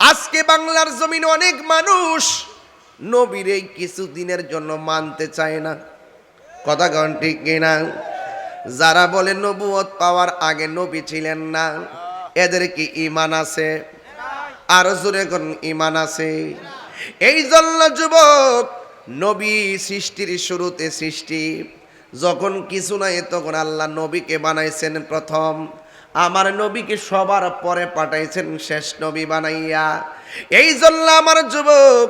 আজকে বাংলার জমিনে অনেক মানুষ নবীর এই কিছুদিনের জন্য মানতে চায় না। কথা কন ঠিক কিনা? যারা বলে নবুয়ত পাওয়ার আগে নবী ছিলেন না, এদের কি ইমান আছে? আর জোরে কোন ইমান আছে? এই জন্য যুবক, নবী সৃষ্টির শুরুতে সৃষ্টি, যখন কিছু নাই তখন আল্লাহ নবীকে বানাইছেন প্রথম। আমার নবীকে সবার পরে পাঠাইছেন শেষ নবী বানাইয়া। এই জন্য আমার যুবক,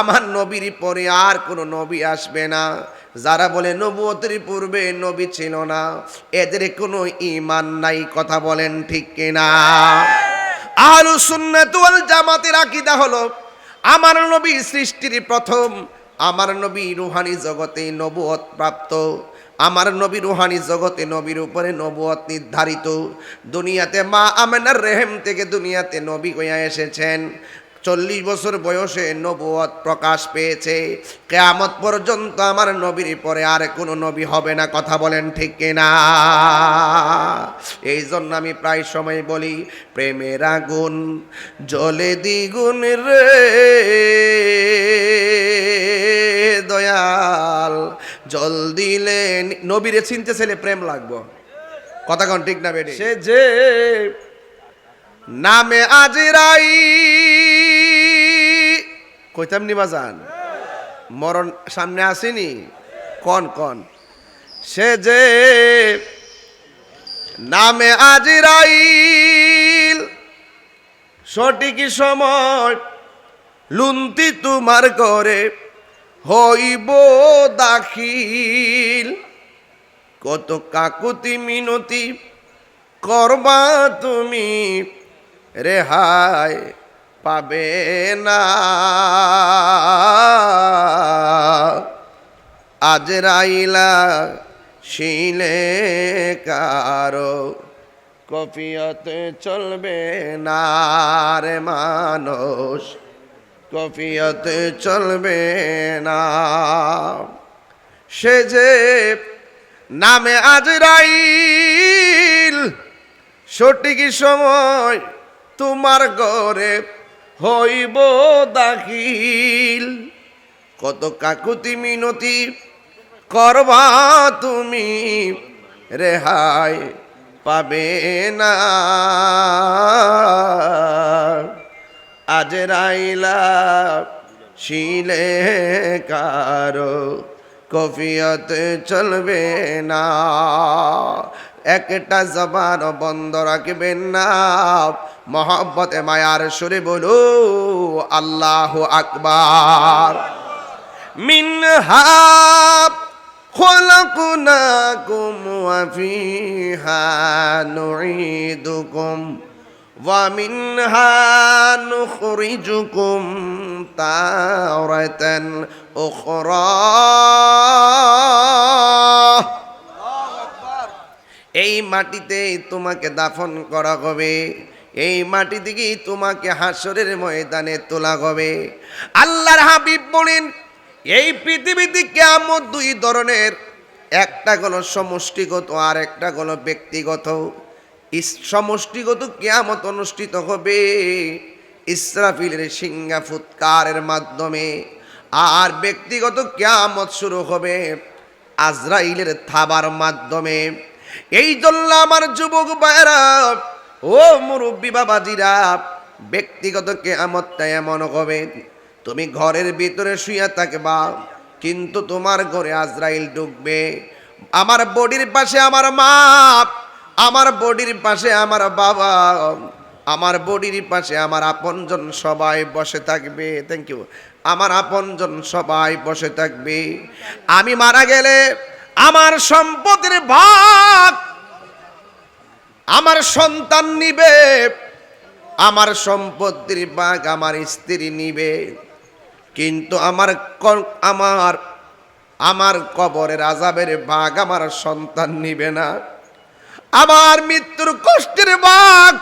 আমার নবীর পরে আর কোনো নবী আসবে না। যারা বলে নবুয়তের পূর্বে নবী ছিল না, এদের কোনো ইমান নাই, কথা বলেন ঠিক কিনা? আহলু সুন্নাত ওয়াল জামাতের আকীদা হলো, আমার নবী সৃষ্টির প্রথম, আমার নবী রুহানি জগতে নবুয়ত প্রাপ্ত। আমার নবী রুহানি জগতে নবীর উপরে নবুয়ত নির্ধারিত। দুনিয়াতে মা আমেনার রেহেম থেকে দুনিয়াতে নবী হইয়া এসেছেন। চল্লিশ বছর বয়সে নবুয়ত প্রকাশ পেয়েছে। কেয়ামত পর্যন্ত আমার নবীর পরে আর কোনো নবী হবে না, কথা বলেন ঠিক কিনা? এই জন্য আমি প্রায় সময় বলি, প্রেমের আগুন জলে দ্বিগুণ রে। দয়াল জল দিলে নবীরে চিনতে ছেলে প্রেম লাগবো। কথা কন ঠিক না বেডি? সে যে নামে আজিরাই। কইতাম নি বাজান? মরণ সামনে আসেনি? কন কন? সে যে নামে আজিরাইল সঠিক সময় লুন্তি তোমার করে হইব দাখিল। কত কাকুতি মিনতি করবা তুমি, রেহাই পাবে না। আজ রাইলা শিলে কারও কফিয়তে চলবে না রে মানুষ। কফিয়তে চলবে না। সে যে নামে আজ রাইল সঠিক সময় তোমার ঘরে হইব দাখিল। কত কাকুতি মিনতি করবা তুমি, রেহাই পাবে না। আজ রাইলা শিলে কারও কফিয়ত চলবে না। একটা জবান বন্ধ রাখবেন না। মহব্বতে, মায়ার সুরে বলো, আল্লাহ আকবার। মিনহাব খোলাকুনাকুম হা ফিহা নুঈদুকুম। ومنها نخرجكم تارة أخرى এই মাটিতে তোমাকে দাফন করা হবে এই মাটি থেকেই তোমাকে হাসরের ময়দানে তোলা হবে আল্লাহর হাবিব বলেন এই পৃথিবীতে কেমন দুই ধরনের একটা হলো সমষ্টিগত আর একটা হলো ব্যক্তিগত ইস- সমষ্টিগত কেয়ামত অনুষ্ঠিত হবে। ইসরাফিলের সিংহা ফুৎকারের মাধ্যমে আর ব্যক্তিগত কেয়ামত শুরু হবে আজরাইলের থাবার মাধ্যমে। এই জন্য আমার যুবক ভাইরা ও মুরব্বী বাবাজিরা, ব্যক্তিগত কেয়ামতটা এমন হবে, তুমি ঘরের ভিতরে শুয়ে থাকবা, কিন্তু তোমার ঘরে আজরাইল ঢুকবে। আমার বডির পাশে আমার মা আমার বডির পাশে আমার বাবা, আমার বডির পাশে আমার আপনজন সবাই বসে থাকবে। থ্যাংক ইউ আমার আপনজন সবাই বসে থাকবে। আমি মারা গেলে আমার সম্পদের ভাগ আমার সন্তান নিবে, আমার সম্পত্তির ভাগ আমার স্ত্রী নিবে। কিন্তু আমার আমার আমার কবরের আজাবের ভাগ আমার সন্তান নিবে না। আমার মৃত্যুর কষ্টের ভাগ।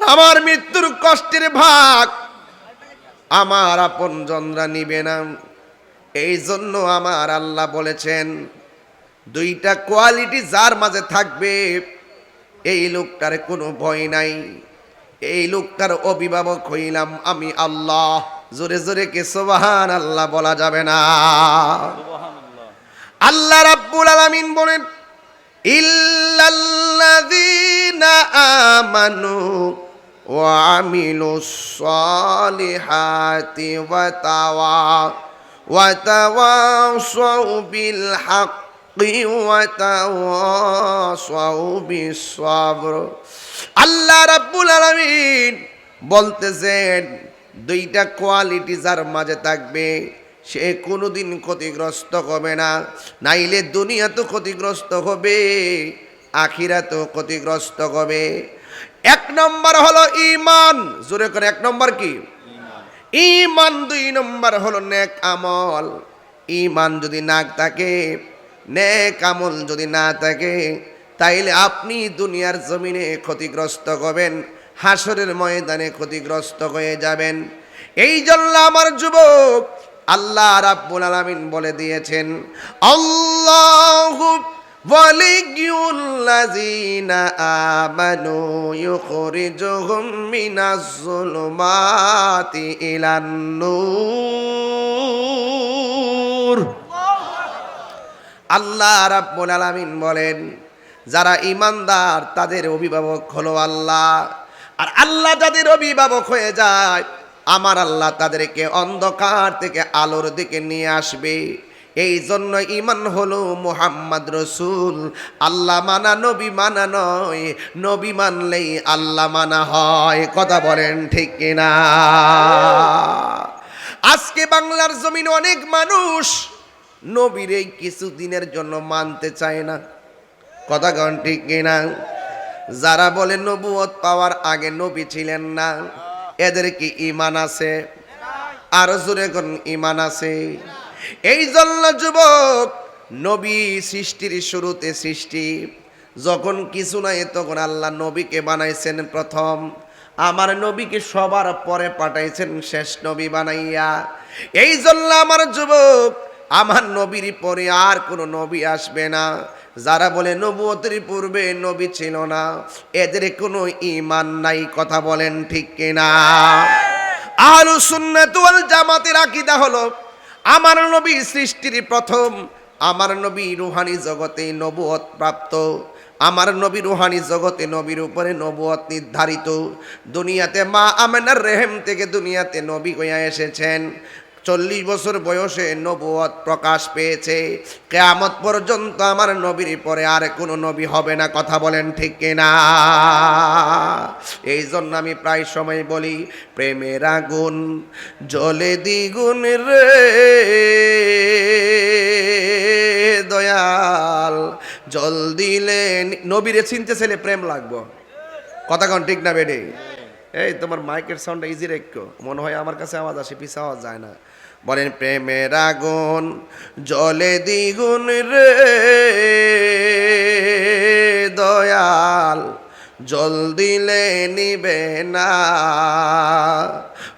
আমার মৃত্যুর কষ্টের ভাগ। আমার আপন জনরা নিবে না। এই জন্য আমার আল্লাহ বলেছেন দুইটা কোয়ালিটি যার মাঝে থাকবে এই লোকটার কোনো ভয় নাই। এই লোকটার অভিভাবক হইলাম আমি আল্লাহ। জোরে জোরে কে সোবাহান আল্লাহ বলা যাবে না। আল্লাহ রাব্বুল আলামিন বলেন আমানু ওয়া আমিলুস সালিহাতি বিল হাক্কি আল্লাহ রাব্বুল আলামিন বলতেছেন, দুইটা কোয়ালিটি যার মাঝে থাকবে সে কোনোদিন ক্ষতিগ্রস্ত হবে না। নাইলে দুনিয়া তো ক্ষতিগ্রস্ত হবে আখিরা তো ক্ষতিগ্রস্ত হবে। এক নম্বর হলো ইমান জোরে করে, এক নম্বর কি? ইমান দুই নম্বর হলো নেক আমল। ইমান যদি না থাকে, নেক আমল যদি না থাকে, তাইলে আপনি দুনিয়ার জমিনে ক্ষতিগ্রস্ত হবেন হাসরের ময়দানে ক্ষতিগ্রস্ত হয়ে যাবেন। এই জন্য আমার যুবক আল্লাহ রাব্বুল আলামিন বলে দিয়েছেন, আল্লাহু আল্লাহ রাব্বুল আলামিন বলেন, যারা ইমানদার তাদের অভিভাবক হলো আল্লাহ। আর আল্লাহ যাদের অভিভাবক হয়ে যায় আমার আল্লাহ তাদেরকে অন্ধকার থেকে আলোর দিকে নিয়ে আসবে। এই জন্য ইমান হলো মুহাম্মদ রসুল। আল্লাহ মানা, নবী মানা নয়। নবী মানলেই আল্লাহ মানা হয়। কথা বলেন ঠিক কিনা? আজকে বাংলার জমিনে অনেক মানুষ নবীর এই কিছুদিনের জন্য মানতে চায় না। কথা কন ঠিক কিনা? যারা বলে নবুয়ত পাওয়ার আগে নবী ছিলেন না। এদের কি ইমান আছে, আর জোরে কোন ইমান আছে। এই জন্য যুবক, নবী সৃষ্টির শুরুতে সৃষ্টি, যখন কিছু নাই তখন আল্লাহ নবীকে বানাইছেন প্রথম। আমার নবীকে সবার পরে পাঠাইছেন শেষ নবী বানাইয়া। এই জন্য আমার যুবক, আমার নবীর পরে আর কোনো নবী আসবে না। যারা বলে নবুয়তের পূর্বে নবী ছিল না, এদের কোনো ইমান নাই, কথা বলেন ঠিক কিনা? আহলু সুন্নাত ওয়াল জামাতের আকীদা হলো, আমার নবী সৃষ্টির প্রথম, আমার নবী রুহানি জগতে নবুয়ত প্রাপ্ত, আমার নবী রুহানি জগতে নবীর উপরে নবুয়ত নির্ধারিত, দুনিয়াতে মা আমেনার রেহেম থেকে দুনিয়াতে নবী হইয়া এসেছেন চল্লিশ বছর বয়সে নবুয়ত প্রকাশ পেয়েছে। কেয়ামত পর্যন্ত আমার নবীর পরে আর কোনো নবী হবে না, কথা বলেন ঠিক কিনা? এই জন্য আমি প্রায় সময় বলি, প্রেমের আগুন জলে দ্বিগুণ রে। দয়াল, জল দিলে নবীরে চিনতে ছেলে প্রেম লাগবো। কথা কন ঠিক না বেডে? এই তোমার মাইকের সাউন্ডটা ইজি রেখো মনে হয় আমার কাছে আওয়াজ আসে, পিছা আওয়াজ যায় না। বলেন, প্রেমের আগুন জলে দ্বিগুণ রে। দয়াল জল দিলে নিবে না।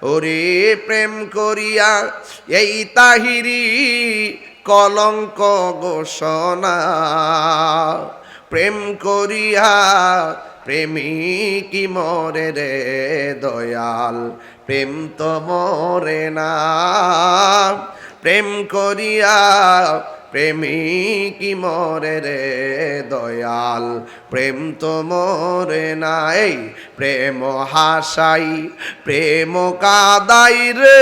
ওরে প্রেম করিয়া এই তাহিরি কলঙ্ক ঘোষণা। প্রেম করিয়া প্রেমিকি মরে রে দয়াল, প্রেম তো মরে না। প্রেম করিয়া প্রেমিকি মরে রে দয়াল, প্রেম তো মরে না। এই প্রেম হাসাই, প্রেম কাদাই রে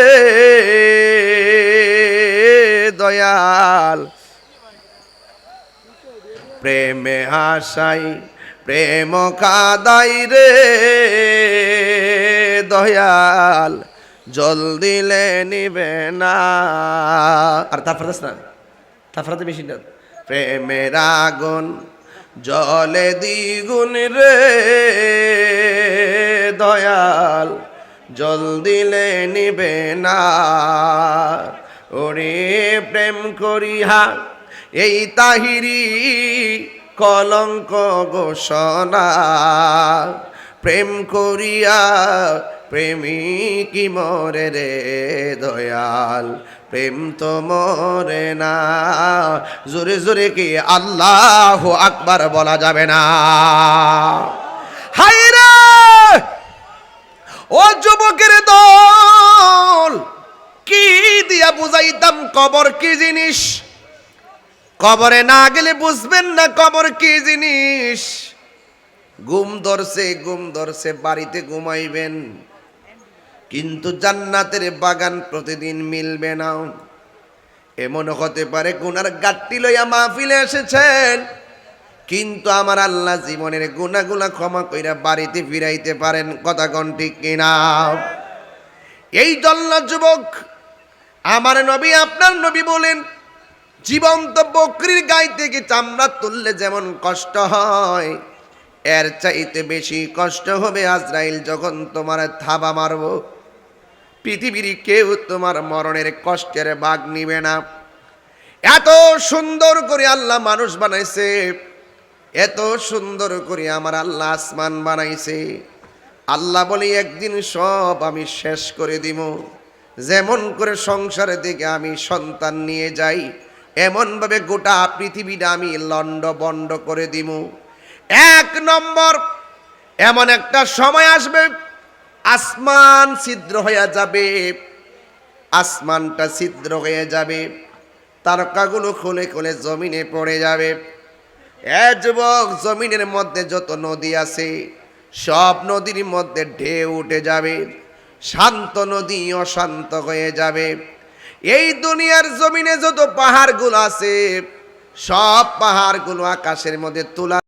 দয়াল। প্রেমে হাসাই প্রেম কাদাই রে, দয়াল জল দিলে নিবে না। আর তারপরে না? তারপরে বেশি না। প্রেমের আগুন জলে দ্বিগুণ রে, দয়াল জল দিলে নিবে না। ওরে প্রেম করিহা, এই তাহিরি কলঙ্ক ঘোষণা। প্রেম করিয়া প্রেমিকি মরে রে দয়াল, প্রেম তো মরে না। জোরে জোরে কি আল্লাহ আকবার বলা যাবে না? হাই রে! ও যুবকের দল, কি দিয়া বুঝাইতাম কবর কি জিনিস? কবরে না গেলে বুঝবেন না কবর কি জিনিস। ঘুম ধরছে ঘুম ধরছে, বাড়িতে ঘুমাইবেন। কিন্তু জান্নাতের বাগান প্রতিদিন মিলবে না। এমন হতে পারে গুনার গাট্টি লইয়া মাহফিলে এসেছেন। কিন্তু আমার আল্লাহ জীবনের গুণাগুলা ক্ষমা কইরা বাড়িতে ফিরাইতে পারেন, কথা কোন ঠিক কিনা? এই জল্লা যুবক, আমার নবী আপনার নবী বলেন জীবন্ত বকরির গায়ে থেকে চামড়া তুললে যেমন কষ্ট হয়, এর চাইতে বেশি কষ্ট হবে আজরাইল যখন তোমার থাবা মারব। পৃথিবীর কেউ তোমার মরণের কষ্টের ভাগ নিবে না। এত সুন্দর করে আল্লাহ মানুষ বানাইছে, এত সুন্দর করে আমার আল্লাহ আসমান বানাইছে। আল্লাহ বলি, একদিন সব আমি শেষ করে দিব। যেমন করে সংসারে থেকে আমি সন্তান নিয়ে যাই এমনভাবে গোটা পৃথিবীটা আমি লন্ড বন্ড করে দিব এক নম্বর, এমন একটা সময় আসবে, আসমান ছিদ্র হয়ে যাবে। আসমানটা ছিদ্র হয়ে যাবে, তারকাগুলো খুলে খুলে জমিনে পড়ে যাবে। এ যুবক, জমিনের মধ্যে যত নদী আছে, সব নদীর মধ্যে ঢেউ উঠে যাবে, শান্ত নদী অশান্ত হয়ে যাবে। এই দুনিয়ার জমিনে যত পাহাড়গুলো আছে সব পাহাড়গুলো আকাশের মধ্যে তোলা